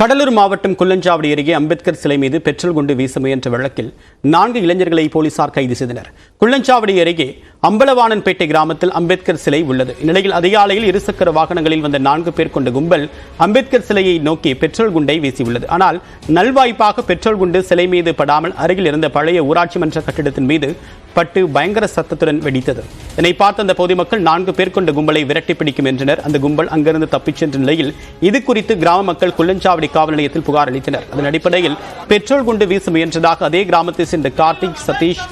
கடலூர் மாவட்டம் குள்ளஞ்சாவடி அருகே அம்பேத்கர் சிலை மீது பெட்ரோல் குண்டு வீச முயன்ற வழக்கில் நான்கு இளைஞர்களை போலீசார் கைது செய்தனர். குள்ளஞ்சாவடி அருகே அம்பலவாணன்பேட்டை கிராமத்தில் அம்பேத்கர் சிலை உள்ளது. இந்நிலையில் அதிகாலையில் இருசக்கர வாகனங்களில் வந்த நான்கு பேர் கொண்ட கும்பல் அம்பேத்கர் சிலையை நோக்கி பெட்ரோல் குண்டை வீசியுள்ளது. ஆனால் நல்வாய்ப்பாக பெட்ரோல் குண்டு சிலை மீது படாமல் அருகில் இருந்த பழைய ஊராட்சி மன்ற கட்டிடத்தின் மீது பட்டு பயங்கர சத்தத்துடன் வெடித்தது. இதனை பார்த்த அந்த பொதுமக்கள் நான்கு பேர் கொண்ட கும்பலை விரட்டி பிடிக்கும் என்றனர். அந்த கும்பல் அங்கிருந்து தப்பிச் சென்ற நிலையில் இது குறித்து கிராம மக்கள் குள்ளஞ்சாவடி காவல் நிலையத்தில் புகார் அளித்தனர். அதன் அடிப்படையில் பெட்ரோல் குண்டு வீச முயன்றதாக அதே கிராமத்தை சேர்ந்த கார்த்திக் சதீஷ்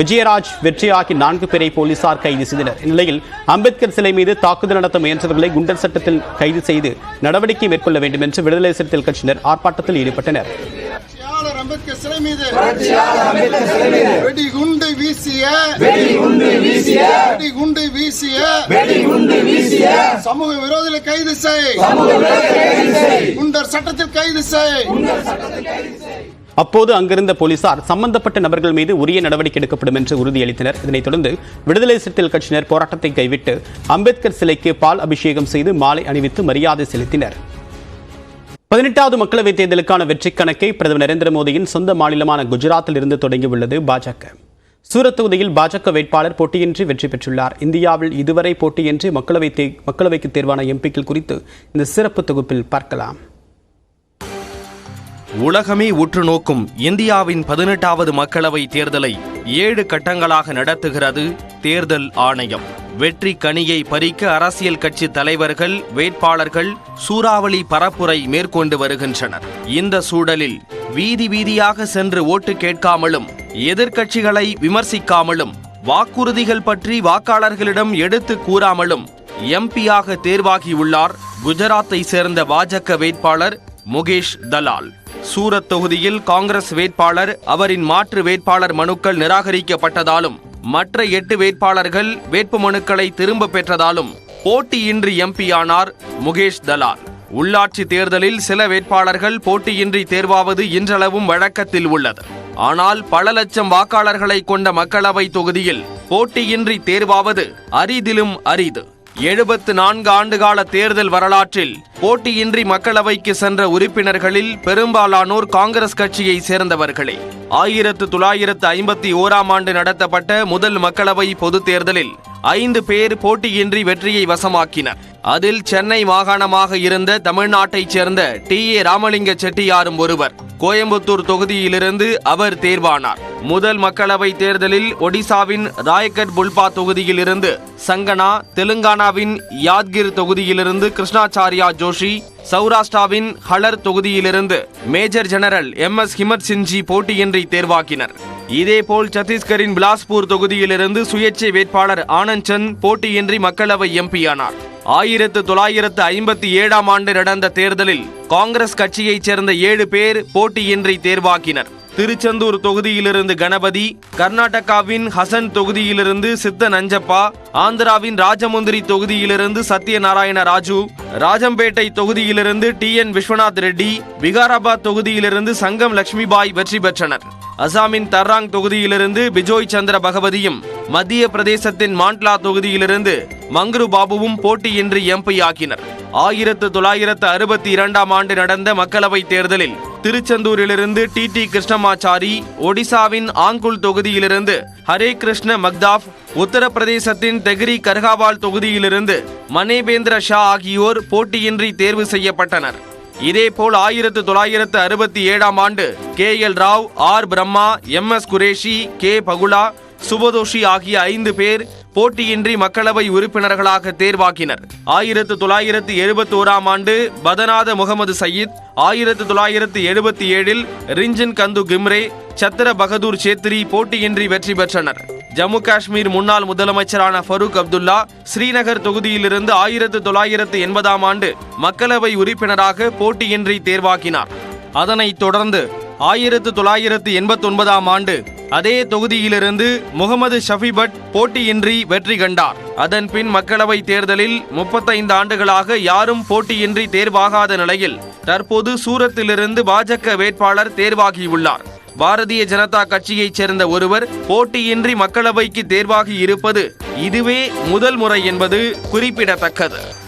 விஜயராஜ் வெற்றி ஆகிய நான்கு பேரை போலீசார் கைது செய்தனர். இந்நிலையில் அம்பேத்கர் சிலை மீது தாக்குதல் நடத்த முயன்றவர்களை குண்டர் சட்டத்தில் கைது செய்து நடவடிக்கை மேற்கொள்ள வேண்டும் என்று விடுதலை சிறுத்தைகள் கட்சியினர் ஆர்ப்பாட்டத்தில் ஈடுபட்டனர். அம்பேத்கர் சிலை மீது. வெடிகுண்டு வீசிய. வெடிகுண்டு வீசிய. சமூக விரோதிகளை கைது செய். குண்டர் சட்டத்தில் கைது செய். அப்போது அங்கிருந்த போலீசார் சம்பந்தப்பட்ட நபர்கள் மீது உரிய நடவடிக்கை எடுக்கப்படும் என்று உறுதியளித்தனர். இதனைத் தொடர்ந்து விடுதலை சிறுத்தைகள் கட்சியினர் போராட்டத்தை கைவிட்டு அம்பேத்கர் சிலைக்கு பால் அபிஷேகம் செய்து மாலை அணிவித்து மரியாதை செலுத்தினர். பதினெட்டாவது மக்களவைத் தேர்தலுக்கான வெற்றி கணக்கை பிரதமர் நரேந்திர மோடியின் சொந்த மாநிலமான குஜராத்தில் இருந்து தொடங்கியுள்ளது பாஜக. சூரத் தொகுதியில் பாஜக வேட்பாளர் போட்டியின்றி வெற்றி பெற்றுள்ளார். இந்தியாவில் இதுவரை போட்டியின்றி மக்களவை தே மக்களவைக்கு தேர்வான எம்பிக்கள் குறித்து இந்த சிறப்பு தொகுப்பில் பார்க்கலாம். உலகமே உற்று நோக்கும் இந்தியாவின் பதினெட்டாவது மக்களவை தேர்தலை ஏழு கட்டங்களாக நடத்துகிறது தேர்தல் ஆணையம். வெற்றி கனியை பறிக்க அரசியல் கட்சி தலைவர்கள் வேட்பாளர்கள் சூறாவளி பரப்புரை மேற்கொண்டு வருகின்றனர். இந்த சூழலில் வீதி வீதியாக சென்று ஓட்டு கேட்காமலும் எதிர்க்கட்சிகளை விமர்சிக்காமலும் வாக்குறுதிகள் பற்றி வாக்காளர்களிடம் எடுத்து கூறாமலும் எம்பியாக தேர்வாகியுள்ளார் குஜராத்தை சேர்ந்த பாஜக வேட்பாளர் முகேஷ் தலால். சூரத் தொகுதியில் காங்கிரஸ் வேட்பாளர் அவரின் மாற்று வேட்பாளர் மனுக்கள் நிராகரிக்கப்பட்டதாலும் மற்ற எட்டு வேட்பாளர்கள் வேட்புமனுக்களை திரும்ப பெற்றதாலும் போட்டியின்றி எம்பியானார் முகேஷ் தலால். உள்ளாட்சி தேர்தலில் சில வேட்பாளர்கள் போட்டியின்றி தேர்வாவது இன்றளவும் வழக்கத்தில் உள்ளது. ஆனால் பல லட்சம் வாக்காளர்களை கொண்ட மக்களவை தொகுதியில் போட்டியின்றி தேர்வாவது அரிதிலும் அரிது. எழுபத்து நான்கு ஆண்டுகால தேர்தல் வரலாற்றில் போட்டியின்றி மக்களவைக்கு சென்ற உறுப்பினர்களில் பெரும்பாலானோர் காங்கிரஸ் கட்சியை சேர்ந்தவர்களே. ஆயிரத்து தொள்ளாயிரத்து ஐம்பத்தி ஓராம் ஆண்டு நடத்தப்பட்ட முதல் மக்களவை பொதுத் தேர்தலில் ஐந்து பேர் போட்டியின்றி வெற்றியை வசமாக்கினர். அதில் சென்னை மாகாணமாக இருந்த தமிழ்நாட்டைச் சேர்ந்த டி ஏ ராமலிங்க செட்டியாரும் ஒருவர் கோயம்புத்தூர் தொகுதியிலிருந்து அவர் தேர்வானார். முதல் மக்களவை தேர்தலில் ஒடிசாவின் ராயகட் புல்பா தொகுதியிலிருந்து சங்கனா தெலுங்கானாவின் யாத்கிர் தொகுதியிலிருந்து கிருஷ்ணாச்சாரியா ஜோஷி சௌராஷ்டிராவின் ஹலர் தொகுதியிலிருந்து major general M S Himmat Sinhji போட்டியின்றி தேர்வாக்கினர். இதேபோல் சத்தீஸ்கரின் பிலாஸ்பூர் தொகுதியிலிருந்து சுயேட்சை வேட்பாளர் ஆனந்த் சந்த் போட்டியின்றி மக்களவை எம்பியானார். ஆயிரத்து தொள்ளாயிரத்து ஐம்பத்தி ஏழாம் ஆண்டு நடந்த தேர்தலில் காங்கிரஸ் கட்சியைச் சேர்ந்த ஏழு பேர் போட்டியின்றி தேர்வாக்கினர். திருச்செந்தூர் தொகுதியிலிருந்து கணபதி கர்நாடகாவின் ஹசன் தொகுதியிலிருந்து சித்த நஞ்சப்பா ஆந்திராவின் ராஜமுந்திரி தொகுதியிலிருந்து சத்யநாராயண ராஜு ராஜம்பேட்டை தொகுதியிலிருந்து டி என் விஸ்வநாத் ரெட்டி விகாராபாத் தொகுதியிலிருந்து சங்கம் லட்சுமிபாய் வெற்றி பெற்றனர். அசாமின் தர்ராங் தொகுதியிலிருந்து பிஜோய் சந்திர பகவதியும் மத்திய பிரதேசத்தின் மாண்ட்லா தொகுதியிலிருந்து மங்ரு பாபுவும் போட்டியின்றி எம்பி ஆக்கினர் ஆயிரத்து தொள்ளாயிரத்து அறுபத்தி இரண்டாம் ஆண்டு நடந்த மக்களவைத் தேர்தலில் திருச்செந்தூரிலிருந்து டி டி கிருஷ்ணமாச்சாரி ஒடிசாவின் ஆங்குல் தொகுதியிலிருந்து ஹரே கிருஷ்ண மக்தாப் உத்தரப்பிரதேசத்தின் தெஹ்ரி கர்காவால் தொகுதியிலிருந்து மனேபேந்திர ஷா ஆகியோர் போட்டியின்றி தேர்வு செய்யப்பட்டனர். இதேபோல் ஆயிரத்து தொள்ளாயிரத்து அறுபத்தி ஏழாம் ஆண்டு K L Rao R Brahma M S Qureshi K Bakula Subhadoshi ஆகிய ஐந்து பேர் போட்டியின்றி மக்களவை உறுப்பினர்களாக தேர்வாக்கினர் ஆயிரத்து தொள்ளாயிரத்து எழுபத்தி ஓராம் ஆண்டு பதநாத முகமது சயீத் ஆயிரத்து தொள்ளாயிரத்து எழுபத்தி ஏழில் ரிஞ்சன் கந்து கிம்ரே சத்திர பகதூர் சேத்ரி போட்டியின்றி வெற்றி பெற்றனர். ஜம்மு காஷ்மீர் முன்னாள் முதலமைச்சரான ஃபரூக் அப்துல்லா ஸ்ரீநகர் தொகுதியிலிருந்து ஆயிரத்து தொள்ளாயிரத்து எண்பதாம் ஆண்டு மக்களவை உறுப்பினராக போட்டியின்றி தேர்வாக்கினார் அதனைத் தொடர்ந்து ஆயிரத்து தொள்ளாயிரத்து எண்பத்தொன்பதாம் ஆண்டு அதே தொகுதியிலிருந்து முகமது ஷஃபிபட் போட்டியின்றி வெற்றி கண்டார். அதன் பின் மக்களவை தேர்தலில் முப்பத்தைந்து ஆண்டுகளாக யாரும் போட்டியின்றி தேர்வாகாத நிலையில் தற்போது சூரத்திலிருந்து பாஜக வேட்பாளர் தேர்வாகியுள்ளார். பாரதிய ஜனதா கட்சியைச் சேர்ந்த ஒருவர் போட்டியின்றி மக்களவைக்கு தேர்வாகி இருப்பது இதுவே முதல் முறை என்பது குறிப்பிடத்தக்கது.